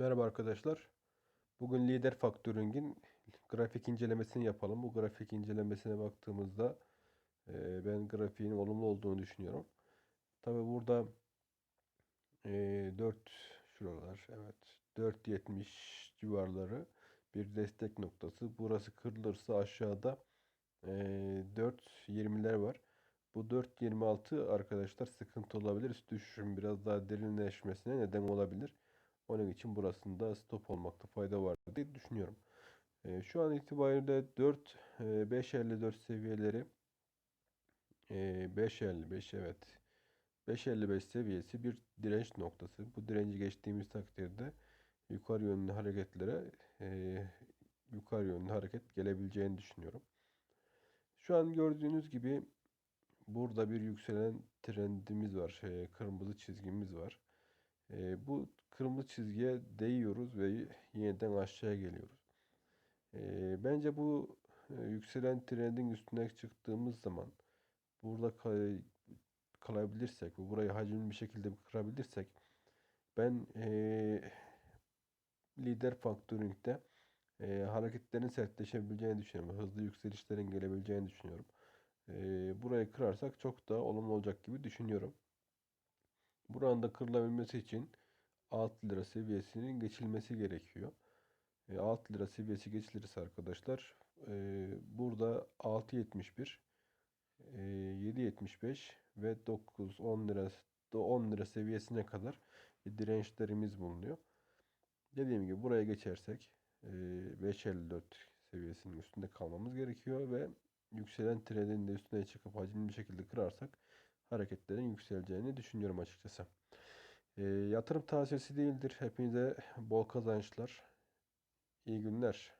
Merhaba arkadaşlar. Bugün lider faktöringin grafik incelemesini yapalım. Bu grafik incelemesine baktığımızda e, ben grafiğin olumlu olduğunu düşünüyorum. Tabi burada e, 4 şuralar evet 4.70 civarları bir destek noktası. Burası kırılırsa aşağıda e, 4.20'ler var. Bu 4.26 arkadaşlar sıkıntı olabilir. Düşüşün biraz daha derinleşmesine neden olabilir. Onun için burasında stop olmakta fayda var diye düşünüyorum. E, şu an itibariyle 4 e, 5.54 seviyeleri e, 5.55 evet 5.55 seviyesi bir direnç noktası. Bu direnci geçtiğimiz takdirde yukarı yönlü hareketlere e, yukarı yönlü hareket gelebileceğini düşünüyorum. Şu an gördüğünüz gibi burada bir yükselen trendimiz var. E, kırmızı çizgimiz var. E, bu kırmızı çizgiye değiyoruz ve yeniden aşağıya geliyoruz. E, bence bu e, yükselen trendin üstüne çıktığımız zaman burada kal kalabilirsek ve burayı hacimli bir şekilde kırabilirsek ben e, lider faktöringde e, hareketlerin sertleşebileceğini düşünüyorum. Hızlı yükselişlerin gelebileceğini düşünüyorum. E, burayı kırarsak çok daha olumlu olacak gibi düşünüyorum. Buranın da kırılabilmesi için 6 lira seviyesinin geçilmesi gerekiyor. E, 6 lira seviyesi geçilirse arkadaşlar e, burada 6.71 e, 7.75 ve 9-10 lira 10 lira seviyesine kadar dirençlerimiz bulunuyor. Dediğim gibi buraya geçersek e, 5.54 seviyesinin üstünde kalmamız gerekiyor ve yükselen trendin de üstüne çıkıp hacimli bir şekilde kırarsak hareketlerin yükseleceğini düşünüyorum açıkçası. E, yatırım tavsiyesi değildir. Hepinize bol kazançlar. İyi günler.